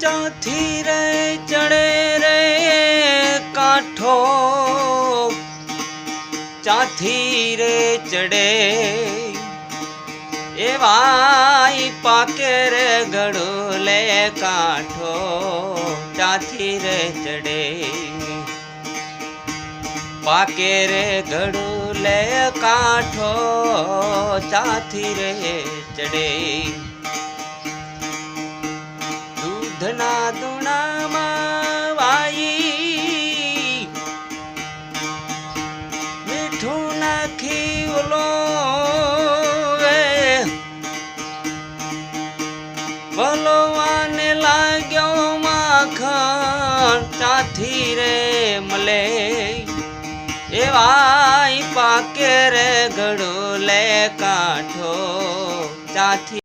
ચાથી રે ચડે રે કાંઠો. ચાથી રે ચડે. એવાય પાકે રે ગડુલે કાંઠો. ચાથી રે ચડે. પાકે રે ગડુલે કાંઠો. ચાથી રે ચડે. દૂધના દુણામાં વાઈ. મીઠું નાખી ઓલો ભલવાને લાગ્યો માખણ ચાથી રે મલે. એવાય પાકે રે ગળો લે કાંઠો ચાથી